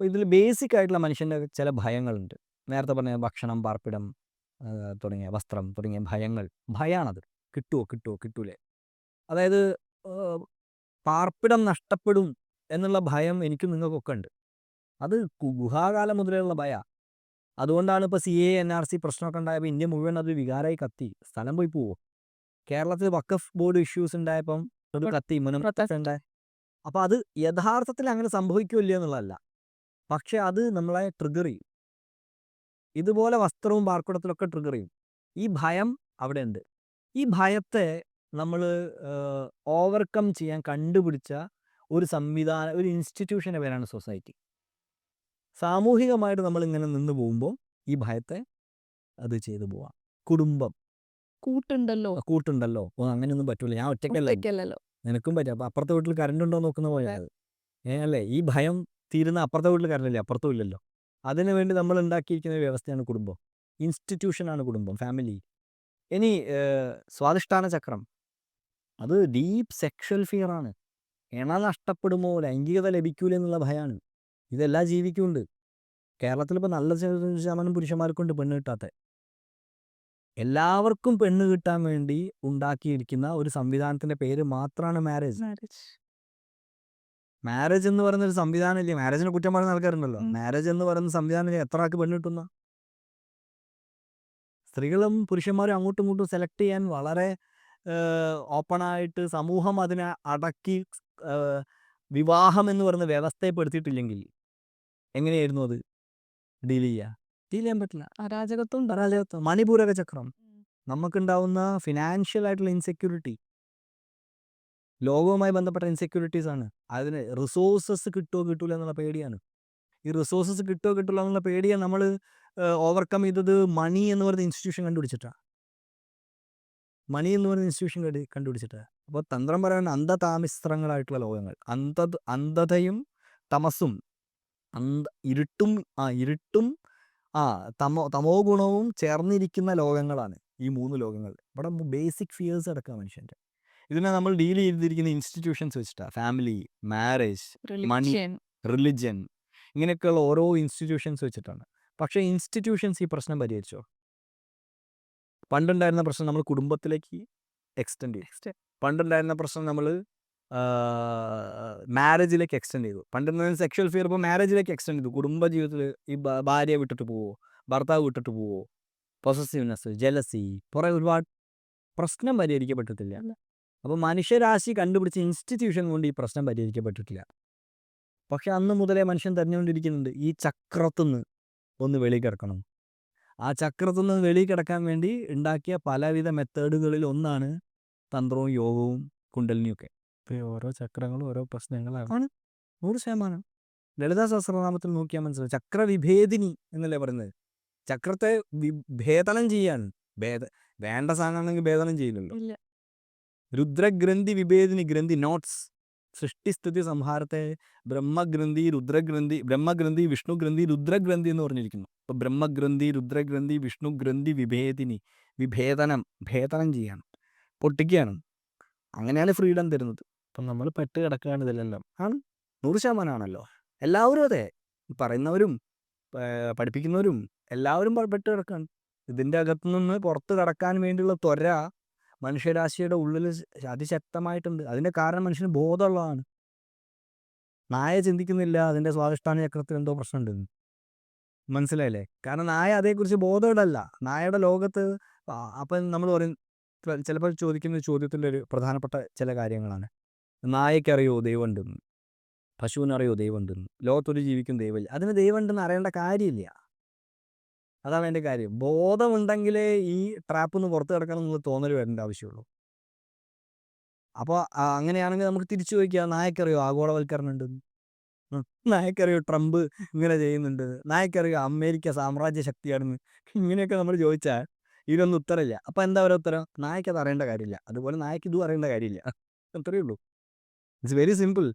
അപ്പോൾ ഇതിൽ ബേസിക് ആയിട്ടുള്ള മനുഷ്യന്റെ ചില ഭയങ്ങളുണ്ട്. നേരത്തെ പറഞ്ഞ ഭക്ഷണം പാർപ്പിടം തുടങ്ങിയ വസ്ത്രം തുടങ്ങിയ ഭയങ്ങൾ ഭയമാണത് കിട്ടുമോ കിട്ടുമോ കിട്ടൂലേ? അതായത് പാർപ്പിടം നഷ്ടപ്പെടും എന്നുള്ള ഭയം എനിക്കും നിങ്ങൾക്കൊക്കെ ഉണ്ട്. അത് ഗുഹാകാലം മുതലുള്ള ഭയ. അതുകൊണ്ടാണ് ഇപ്പോൾ C A N R C പ്രശ്നമൊക്കെ ഉണ്ടായപ്പോൾ ഇന്ത്യ മുഴുവൻ അത് വികാരമായി കത്തി. സ്ഥലം പോയി പോവോ. കേരളത്തിൽ വക്കഫ് ബോർഡ് ഇഷ്യൂസ് ഉണ്ടായപ്പം കത്തി മുനം. അപ്പോൾ അത് യഥാർത്ഥത്തിൽ അങ്ങനെ സംഭവിക്കില്ല എന്നുള്ളതല്ല. പക്ഷെ അത് നമ്മളെ ട്രിഗർ ചെയ്യും. ഇതുപോലെ വസ്ത്രവും പാർക്കുടത്തിലൊക്കെ ട്രിഗർ ചെയ്യും. ഈ ഭയം അവിടെ ഉണ്ട് ഈ ഭയത്തെ നമ്മൾ ഓവർകം ചെയ്യാൻ കണ്ടുപിടിച്ച ഒരു സംവിധാന ഒരു ഇൻസ്റ്റിറ്റ്യൂഷന്റെ പേരാണ് സൊസൈറ്റി സാമൂഹികമായിട്ട് നമ്മൾ ഇങ്ങനെ നിന്ന് പോകുമ്പോൾ ഈ ഭയത്തെ അത് ചെയ്തു പോവാം. കുടുംബം. കൂട്ടുണ്ടല്ലോ. കൂട്ടുണ്ടല്ലോ. ഓ അങ്ങനെയൊന്നും പറ്റൂല. ഞാൻ ഒറ്റയ്ക്കല്ലോ നിനക്കും പറ്റും. അപ്പൊ അപ്പുറത്തെ വീട്ടിൽ കറണ്ട് ഉണ്ടോ നോക്കുന്ന പോയാൽ ഏ അല്ലേ? ഈ ഭയം തീരുന്ന അപ്പുറത്തെ കറണ്ട് അപ്പുറത്തും ഇല്ലല്ലോ. അതിനു വേണ്ടി നമ്മൾ ഉണ്ടാക്കിയിരിക്കുന്ന വ്യവസ്ഥയാണ് കുടുംബം. ഇൻസ്റ്റിറ്റ്യൂഷനാണ് കുടുംബം ഫാമിലി ഇനി സ്വാധിഷ്ഠാന ചക്രം. അത് ഡീപ്പ് സെക്ഷൽ ഫിയർ ആണ്. ഇണ നഷ്ടപ്പെടുമോ? ലൈംഗികത ലഭിക്കൂല എന്നുള്ള ഭയമാണ് ഇതെല്ലാം ജീവിക്കുന്നുണ്ട് കേരളത്തിൽ ഇപ്പോൾ നല്ല ശത- ശതമാനം പുരുഷന്മാർക്കുണ്ട് പെണ്ണ് കിട്ടാത്ത. എല്ലാവർക്കും പെണ്ണ് കിട്ടാൻ വേണ്ടി ഉണ്ടാക്കിയിരിക്കുന്ന ഒരു സംവിധാനത്തിന്റെ പേര് മാത്രമാണ് മാരേജ് മാരേജ് എന്ന് പറയുന്ന ഒരു സംവിധാനം ഇല്ലേ മാരേജിനെ കുറ്റം പറയുന്ന ആൾക്കാരുണ്ടല്ലോ. മാരേജ് എന്ന് പറയുന്ന സംവിധാനം ഇല്ലേ എത്ര ആൾക്ക് പെണ്ണിട്ടുന്ന സ്ത്രീകളും പുരുഷന്മാരും അങ്ങോട്ടും ഇങ്ങോട്ടും സെലക്ട് ചെയ്യാൻ വളരെ ഓപ്പണായിട്ട് സമൂഹം അതിനെ അടക്കി വിവാഹം എന്ന് പറയുന്ന വ്യവസ്ഥയെപ്പെടുത്തിയിട്ടില്ലെങ്കിൽ എങ്ങനെയായിരുന്നു അത് ഡീൽ ചെയ്യുക ഡീൽ ചെയ്യാൻ പറ്റില്ല. അരാജകത്വം. പരാജയത്വം മണിപൂരക ചക്രം. നമുക്കുണ്ടാവുന്ന ഫിനാൻഷ്യൽ ആയിട്ടുള്ള ഇൻസെക്യൂരിറ്റി ലോകവുമായി ബന്ധപ്പെട്ട ഇൻസെക്യൂരിറ്റീസ് ആണ്. അതിന് റിസോഴ്സസ് കിട്ടുമോ കിട്ടൂല എന്നുള്ള പേടിയാണ്. ഈ റിസോഴ്സസ് കിട്ടുമോ കിട്ടൂല എന്നുള്ള പേടിയാണ് നമ്മൾ ഓവർകം ചെയ്തത് മണി എന്ന് പറയുന്ന ഇൻസ്റ്റിറ്റ്യൂഷൻ കണ്ടുപിടിച്ചിട്ടാണ് മണി എന്ന് പറയുന്ന ഇൻസ്റ്റിറ്റ്യൂഷൻ കണ്ടു കണ്ടുപിടിച്ചിട്ടാണ് അപ്പോൾ തന്ത്രം പറയാൻ അന്ധതാമിസ്ത്രങ്ങളായിട്ടുള്ള ലോകങ്ങൾ. അന്ധ അന്ധതയും തമസും. അന്ധ ഇരുട്ടും ആ ഇരുട്ടും ആ തമോ തമോ ഗുണവും ചേർന്നിരിക്കുന്ന ലോകങ്ങളാണ് ഈ മൂന്ന് ലോകങ്ങൾ. ഇവിടെ ബേസിക് ഫിയേഴ്സ് അടക്കാം മനുഷ്യന്റെ. ഇതിനെ നമ്മൾ ഡീൽ ചെയ്തിരിക്കുന്ന ഇൻസ്റ്റിറ്റ്യൂഷൻസ് വെച്ചിട്ടാണ് ഫാമിലി മാരേജ് മണി റിലിജ്യൻ. ഇങ്ങനെയൊക്കെയുള്ള ഓരോ ഇൻസ്റ്റിറ്റ്യൂഷൻസ് വെച്ചിട്ടാണ്. പക്ഷേ ഇൻസ്റ്റിറ്റ്യൂഷൻസ് ഈ പ്രശ്നം പരിഹരിച്ചോ? പണ്ടുണ്ടായിരുന്ന പ്രശ്നം നമ്മൾ കുടുംബത്തിലേക്ക് എക്സ്റ്റെൻഡ് ചെയ്തു. പണ്ടുണ്ടായിരുന്ന പ്രശ്നം നമ്മൾ മാരേജിലേക്ക് എക്സ്റ്റെൻഡ് ചെയ്തു. പണ്ടുണ്ടായിരുന്ന സെക്ഷൽ ഫിയർ ഇപ്പോൾ മാരേജിലേക്ക് എക്സ്റ്റെൻഡ് ചെയ്തു. കുടുംബ ജീവിതത്തിൽ ഈ ഭാര്യ ഭാര്യയെ വിട്ടിട്ട് പോവോ? ഭർത്താവ് വിട്ടിട്ട് പോവോ? പൊസസീവ്നെസ് ജലസി കുറേ ഒരുപാട് പ്രശ്നം പരിഹരിക്കപ്പെട്ടിട്ടില്ല. അപ്പോൾ മനുഷ്യരാശി കണ്ടുപിടിച്ച ഇൻസ്റ്റിറ്റ്യൂഷൻ കൊണ്ട് ഈ പ്രശ്നം പരിഹരിക്കപ്പെട്ടിട്ടില്ല. പക്ഷെ അന്ന് മുതലേ മനുഷ്യൻ തെരഞ്ഞുകൊണ്ടിരിക്കുന്നുണ്ട് ഈ ചക്രത്തുനിന്ന് ഒന്ന് വെളി കിടക്കണം ആ ചക്രത്തുനിന്ന് വെളി കിടക്കാൻ വേണ്ടി ഉണ്ടാക്കിയ പലവിധ മെത്തേഡുകളിൽ ഒന്നാണ് തന്ത്രവും യോഗവും കുണ്ടലിനിയൊക്കെ ഓരോ ചക്രങ്ങളും ഓരോ പ്രശ്നങ്ങളാണ്. നൂറ് ശതമാനം. ലളിതാ സഹസ്രനാമത്തിൽ നോക്കിയാൽ മനസ്സിലാവും. ചക്രവിഭേദിനി എന്നല്ലേ പറയുന്നത്? ചക്രത്തെ വിഭേദനം ചെയ്യാണ് ഭേദ വേണ്ട സാധനമാണെങ്കിൽ ഭേദനം ചെയ്യില്ലല്ലോ. ഇല്ല. രുദ്രഗ്രന്ഥി വിഭേദിനി ഗ്രന്ഥി നോട്ട്സ് സൃഷ്ടിസ്ഥിതി സംഹാരത്തെ ബ്രഹ്മഗ്രന്ഥി രുദ്രഗ്രന്ഥി ബ്രഹ്മഗ്രന്ഥി വിഷ്ണുഗ്രന്ഥി രുദ്രഗ്രന്ഥി എന്ന് പറഞ്ഞിരിക്കുന്നു. അപ്പോൾ ബ്രഹ്മഗ്രന്ഥി രുദ്രഗ്രന്ഥി വിഷ്ണുഗ്രന്ഥി വിഭേദിനി വിഭേദനം ഭേദനം ചെയ്യണം. പൊട്ടിക്കുകയാണ്. അങ്ങനെയാണ് ഫ്രീഡം തരുന്നത്. അപ്പം നമ്മൾ പെട്ട് കിടക്കുകയാണ് ഇതിലെല്ലാം. ആണ്. നൂറ് ശതമാനമാണല്ലോ എല്ലാവരും അതെ. പറയുന്നവരും പഠിപ്പിക്കുന്നവരും എല്ലാവരും പെട്ട് കിടക്കുകയാണ് ഇതിന്റെ അകത്തു നിന്ന് പുറത്ത് കടക്കാൻ വേണ്ടിയുള്ള ത്വര മനുഷ്യരാശിയുടെ ഉള്ളിൽ അതിശക്തമായിട്ടുണ്ട്. അതിന്റെ കാരണം മനുഷ്യന് ബോധമുള്ളതാണ്. നായ ചിന്തിക്കുന്നില്ല അതിന്റെ സ്വാധിഷ്ഠാന ചക്രത്തിൽ എന്തോ പ്രശ്നമുണ്ടെന്ന്. മനസ്സിലായില്ലേ? കാരണം നായ അതേക്കുറിച്ച് ബോധമുള്ളല്ല നായയുടെ ലോകത്ത് അപ്പം നമ്മൾ പറയും ചിലപ്പോൾ ചോദിക്കുന്ന ചോദ്യത്തിന്റെ ഒരു പ്രധാനപ്പെട്ട ചില കാര്യങ്ങളാണ്. നായക്കറിയോ ദൈവമുണ്ടെന്ന്? പശുവിനറിയോ ദൈവമുണ്ടെന്ന്? ലോകത്തൊരു ജീവിക്കും ദൈവമില്ല. അതിന് ദൈവമുണ്ടെന്ന് അറിയേണ്ട കാര്യമില്ല. അതാണ് എന്റെ കാര്യം. ബോധമുണ്ടെങ്കിലേ ഈ ട്രാപ്പ് നിന്ന് പുറത്ത് കിടക്കണം എന്നുള്ള തോന്നൽ വരേണ്ട ആവശ്യമുള്ളൂ അപ്പോൾ അങ്ങനെയാണെങ്കിൽ നമുക്ക് തിരിച്ചു ചോദിക്കാം നായക്കറിയോ? ആഗോളവൽക്കരണം ഉണ്ടെന്ന്. നായക്കറിയോ? ട്രംപ് ഇങ്ങനെ ചെയ്യുന്നുണ്ട്. നായക്കറിയോ? അമേരിക്ക സാമ്രാജ്യ ശക്തിയാണെന്ന്. ഇങ്ങനെയൊക്കെ നമ്മൾ ചോദിച്ചാൽ ഇതിനൊന്നും ഉത്തരമില്ല അപ്പോൾ എന്താ ഒരു ഉത്തരം? നായക്ക് അറിയേണ്ട കാര്യമില്ല അതുപോലെ നായക്ക് ഇതും അറിയേണ്ട കാര്യമില്ല അത്രയേ ഉള്ളൂ. It's very simple